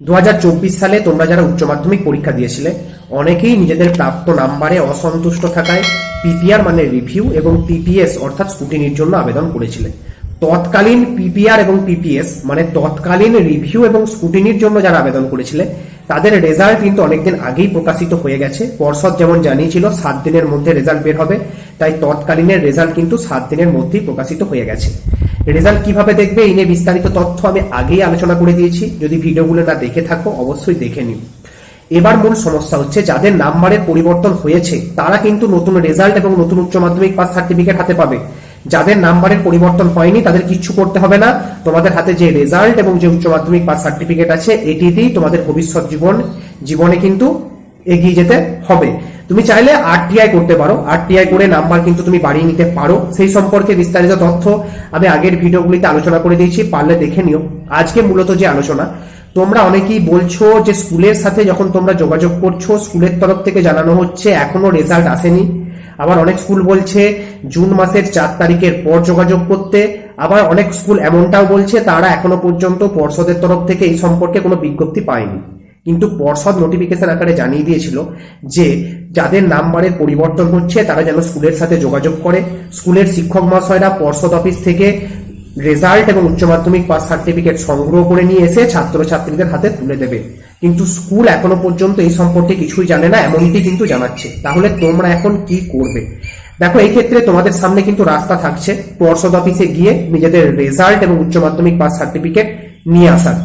দুহাজার চব্বিশ সালে তোমরা যারা উচ্চ মাধ্যমিক পরীক্ষা দিয়েছিলে, অনেকেই নিজেদের প্রাপ্ত নাম্বারে অসন্তুষ্ট থাকায় পিপিআর মানে রিভিউ এবং পিপিএস অর্থাৎ স্কুটিনির জন্য আবেদন করেছিলে। তৎকালীন পিপিআর এবং পিপিএস মানে তৎকালীন রিভিউ এবং স্কুটিনির জন্য যারা আবেদন করেছিলে, তাদের রেজাল্ট কিন্তু অনেকদিন আগেই প্রকাশিত হয়ে গেছে। পর্ষদ যেমন জানিয়েছিল, সাত দিনের মধ্যে রেজাল্ট বের হবে, তাই তৎকালীনের রেজাল্ট কিন্তু সাত দিনের মধ্যেই প্রকাশিত হয়ে গেছে। রেজাল্ট কীভাবে দেখবে এই নিয়ে বিস্তারিত তথ্য আমি আগেই আলোচনা করে দিয়েছি। যদি ভিডিওগুলো না দেখে থাকো, অবশ্যই দেখে নিও। এবার মূল সমস্যা হচ্ছে, যাদের নাম্বারের পরিবর্তন হয়েছে, তারা কিন্তু নতুন রেজাল্ট এবং নতুন উচ্চ মাধ্যমিক পাস সার্টিফিকেট হাতে পাবে। যাদের নাম্বারের পরিবর্তন হয়নি, তাদের কিচ্ছু করতে হবে না। তোমাদের হাতে যে রেজাল্ট এবং যে উচ্চ মাধ্যমিক পাস সার্টিফিকেট আছে, এটি তোমাদের ভবিষ্যৎ জীবন, জীবনে কিন্তু এগিয়ে যেতে হবে। তুমি চাইলে আরটিআই করতে পারো। আরটিআই করে নাম্বার কিন্তু তুমি বাড়িয়ে নিতে পারো। সেই সম্পর্কে বিস্তারিত তথ্য আমি আগের ভিডিওগুলিতে আলোচনা করে দিয়েছি, পারলে দেখে নিও। আজকে মূলত যে আলোচনা, তোমরা অনেকেই বলছো যে স্কুলের সাথে যখন তোমরা যোগাযোগ করছ, স্কুলের তরফ থেকে জানানো হচ্ছে, এখনও রেজাল্ট আসেনি। আবার অনেক স্কুল বলছে, জুন মাসের চার তারিখের পর যোগাযোগ করতে। আবার অনেক স্কুল এমনটাও বলছে, তারা এখনও পর্যন্ত পর্ষদের তরফ থেকে এই সম্পর্কে কোনো বিজ্ঞপ্তি পায়নি। কিন্তু পর্ষদ নোটিফিকেশন আকারে জানিয়ে দিয়েছিল যে যাদের নাম্বারের পরিবর্তন হচ্ছে, তারা যেন স্কুলের সাথে যোগাযোগ করে। স্কুলের শিক্ষক মহাশয়রা পর্ষদ অফিস থেকে রেজাল্ট এবং উচ্চ মাধ্যমিক পাস সার্টিফিকেট সংগ্রহ করে নিয়ে এসে ছাত্রছাত্রীদের হাতে তুলে দেবে। কিন্তু স্কুল এখনও পর্যন্ত এই সম্পর্কে কিছুই জানে না, এমনটি কিন্তু জানাচ্ছে। তাহলে তোমরা এখন কি করবে? দেখো, এই ক্ষেত্রে তোমাদের সামনে কিন্তু রাস্তা থাকছে। পর্ষদ অফিসে গিয়ে নিজেদের রেজাল্ট এবং উচ্চ মাধ্যমিক পাস সার্টিফিকেট নিয়ে আসার।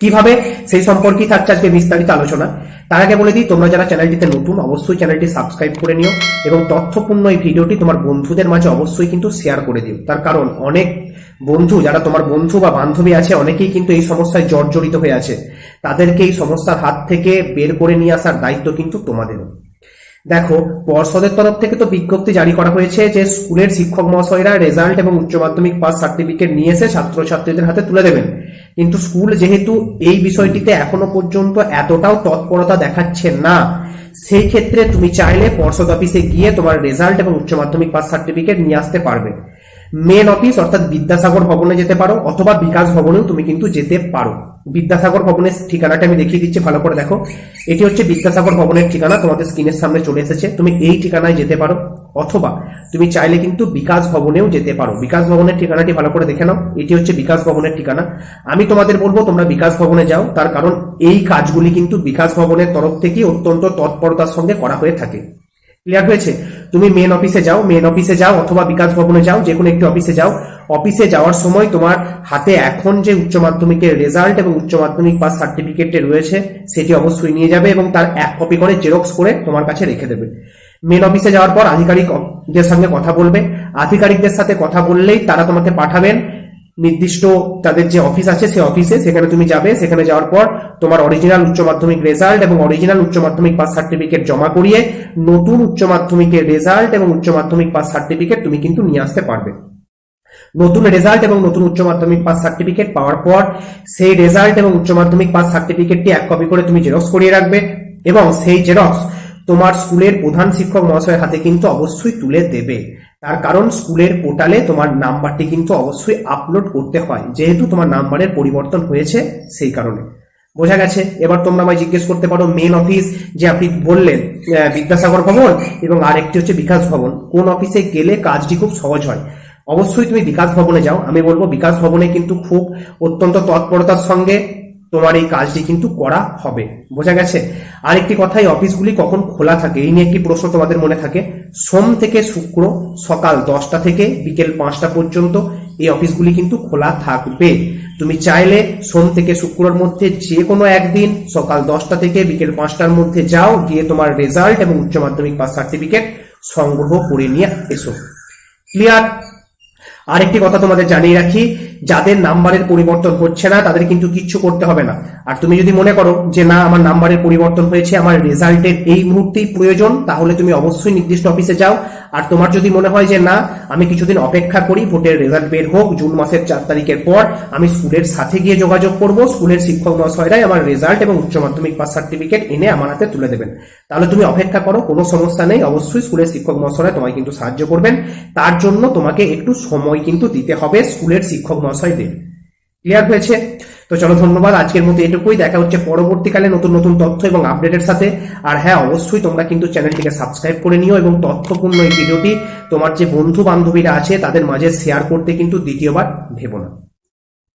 কীভাবে? সেই সম্পর্কেই থাকছে আজকে বিস্তারিত আলোচনা। তার আগে বলে দিই, তোমরা যারা চ্যানেলটিতে নতুন, অবশ্যই চ্যানেলটি সাবস্ক্রাইব করে নিও এবং তথ্যপূর্ণ এই ভিডিওটি তোমার বন্ধুদের মাঝে অবশ্যই কিন্তু শেয়ার করে দিও। তার কারণ, অনেক বন্ধু, যারা তোমার বন্ধু বা বান্ধবী আছে, অনেকেই কিন্তু এই সমস্যায় জর্জরিত হয়ে আছে। তাদেরকে এই সমস্যার হাত থেকে বের করে নিয়ে আসার দায়িত্ব কিন্তু তোমাদেরও। দেখো, পর্ষদের তরফ থেকে তো বিজ্ঞপ্তি জারি করা হয়েছে যে স্কুলের শিক্ষক মহাশয়রা রেজাল্ট এবং উচ্চ মাধ্যমিক পাস সার্টিফিকেট নিয়ে এসে ছাত্রছাত্রীদের হাতে তুলে দেবেন। কিন্তু স্কুল যেহেতু এই বিষয়টিতে এখনও পর্যন্ত এতটাও তৎপরতা দেখাচ্ছে না সেই ক্ষেত্রে তুমি চাইলে পর্ষদ অফিসে গিয়ে তোমার রেজাল্ট এবং উচ্চ মাধ্যমিক পাস সার্টিফিকেট নিয়ে আসতে পারবে। মেন অফিস অর্থাৎ বিদ্যাসাগর ভবনে যেতে পারো অথবা বিকাশ ভবনেও তুমি কিন্তু যেতে পারো। বিদ্যাসাগর ভবনের ঠিকানাটা আমি দেখিয়ে দিচ্ছি, ভালো করে দেখো। এটি হচ্ছে বিদ্যাসাগর ভবনের ঠিকানা, তোমাদের স্ক্রিনের সামনে চলে এসেছে। তুমি এই ঠিকানায় যেতে পারো, অথবা তুমি চাইলে কিন্তু বিকাশ ভবনেও যেতে পারো। বিকাশ ভবনের ঠিকানাটি ভালো করে দেখে নাও, এটি হচ্ছে বিকাশ ভবনের ঠিকানা। আমি তোমাদের বলব, তোমরা বিকাশ ভবনে যাও, তার কারণ এই কাজগুলি কিন্তু বিকাশ ভবনের তরফ থেকে অত্যন্ত তৎপরতার সঙ্গে করা হয়ে থাকে। ক্লিয়ার হয়েছে? তুমি মেন অফিসে যাও মেন অফিসে যাও অথবা বিকাশ ভবনে যাও যে কোনো একটি অফিসে যাও। অফিসে যাওয়ার সময় তোমার হাতে এখন যে উচ্চ মাধ্যমিকের রেজাল্ট এবং উচ্চ মাধ্যমিক পাস সার্টিফিকেটে রয়েছে, সেটি অবশ্যই নিয়ে যাবে এবং তার এক কপি করে জেরক্স করে তোমার কাছে রেখে দেবে। মেন অফিসে যাওয়ার পর আধিকারিকদের সঙ্গে কথা বলবে। আধিকারিকদের সাথে কথা বললেই তারা তোমাকে পাঠাবেন। নির্দিষ্ট তাদের যে অফিস আছে সেই অফিসে সেখানে তুমি যাবে। সেখানে যাওয়ার পর তোমার অরিজিনাল উচ্চ মাধ্যমিক রেজাল্ট এবং অরিজিনাল উচ্চ মাধ্যমিক পাস সার্টিফিকেট জমা করিয়ে নতুন উচ্চ মাধ্যমিকের রেজাল্ট এবং উচ্চ মাধ্যমিক পাস সার্টিফিকেট তুমি কিন্তু নিয়ে আসতে পারবে। নতুন রেজাল্ট এবং নতুন উচ্চ মাধ্যমিক পাস সার্টিফিকেট পাওয়ার পর সেই রেজাল্ট এবং উচ্চ মাধ্যমিক পাস সার্টিফিকেটটি এক কপি করে তুমি জেরক্স করিয়ে রাখবে এবং সেই জেরক্স তোমার স্কুলের প্রধান শিক্ষক মহাশয়ের হাতে কিন্তু অবশ্যই তুলে দেবে। তার কারণ স্কুলের পোর্টালে তোমার নাম্বারটি কিন্তু অবশ্যই আপলোড করতে হয়। যেহেতু তোমার নাম্বারের পরিবর্তন হয়েছে, সেই কারণে। বোঝা গেছে? এবার তোমরা আমায় জিজ্ঞেস করতে পারো মেন অফিস যে আপনি বললেন বিদ্যাসাগর ভবন এবং আরেকটি হচ্ছে বিকাশ ভবন। কোন অফিসে গেলে কাজটি খুব সহজ হয়? অবশ্যই তুমি বিকাশ ভবনে যাও। আমি বলব বিকাশ ভবনে কিন্তু খুব অত্যন্ত তৎপরতার সঙ্গে তোমার এই কাজটি কিন্তু করা হবে। বোঝা গেছে? আরেকটি কথা, এই অফিসগুলি কখন খোলা থাকে? এই নিয়ে একটি প্রশ্ন তোমাদের মনে থাকে। সোম থেকে শুক্র সকাল দশটা থেকে বিকেল পাঁচটা পর্যন্ত এই অফিসগুলি কিন্তু খোলা থাকবে। তুমি চাইলে সোম থেকে শুক্রর মধ্যে যে কোনো একদিন সকাল দশটা থেকে বিকেল পাঁচটার মধ্যে যাও, গিয়ে তোমার রেজাল্ট এবং উচ্চ মাধ্যমিক পাস সার্টিফিকেট সংগ্রহ করে নিয়ে এসো। ক্লিয়ার আরেকটি কথা তোমাদের জানিয়ে রাখি, যাদের নাম্বারের পরিবর্তন হচ্ছে না, তাদের কিন্তু কিচ্ছু করতে হবে না। আর তুমি যদি মনে করো যে না, আমার নাম্বারের পরিবর্তন হয়েছে, আমার রেজাল্টের এই মুহূর্তেই প্রয়োজন, তাহলে তুমি অবশ্যই নির্দিষ্ট অফিসে যাও আর তোমার যদি মনে হয় যে না, আমি কিছুদিন অপেক্ষা করি, ভোটের রেজাল্ট বের হোক, জুন মাসের চার তারিখের পর আমি স্কুলের সাথে গিয়ে যোগাযোগ করব, স্কুলের শিক্ষক মহাশয়রাই আমার রেজাল্ট এবং উচ্চ মাধ্যমিক পাস সার্টিফিকেট এনে আমার হাতে তুলে দেবেন। তাহলে তুমি অপেক্ষা করো, কোনো সমস্যা নেই, অবশ্যই স্কুলের শিক্ষক মহাশয়রা তোমায় কিন্তু সাহায্য করবেন। তার জন্য তোমাকে একটু সময় কিন্তু দিতে হবে স্কুলের শিক্ষক মহাশয়দের। ক্লিয়ার হয়েছে? তো চলো ধন্যবাদ, আজকের মতো এটুকুই। দেখা হচ্ছে পরবর্তীকালে নতুন নতুন তথ্য এবং আপডেটের সাথে। আর হ্যাঁ অবশ্যই তোমরা কিন্তু চ্যানেলটিকে সাবস্ক্রাইব করে নিও এবং তথ্যপূর্ণ এই ভিডিওটি তোমার যে বন্ধু বান্ধবীরা আছে, তাদের মাঝে শেয়ার করতে কিন্তু দ্বিতীয়বার ভেবো না।